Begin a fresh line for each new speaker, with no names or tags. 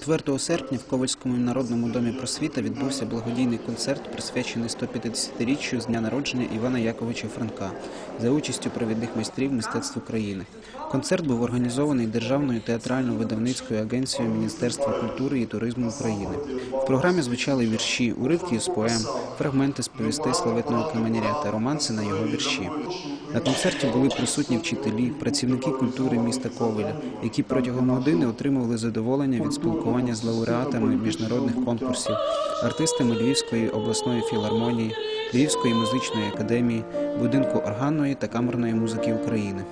4 серпня в Ковальському народному домі просвіта відбувся благодійний концерт, присвячений 150-річчю з дня народження Івана Яковича Франка за участю провідних майстрів мистецтв України. Концерт був організований Державною театрально-видавницькою агенцією Міністерства культури і туризму України. В програмі звучали вірші, уривки з поем, фрагменти з повістей славетного каменяря та романси на його вірші. На концерті були присутні вчителі, працівники культури міста Ковеля, які протягом години отримували задоволення від спілкування з лауреатами міжнародних конкурсів, артистами Львівської обласної філармонії, Львівської музичної академії, будинку органної та камерної музики України.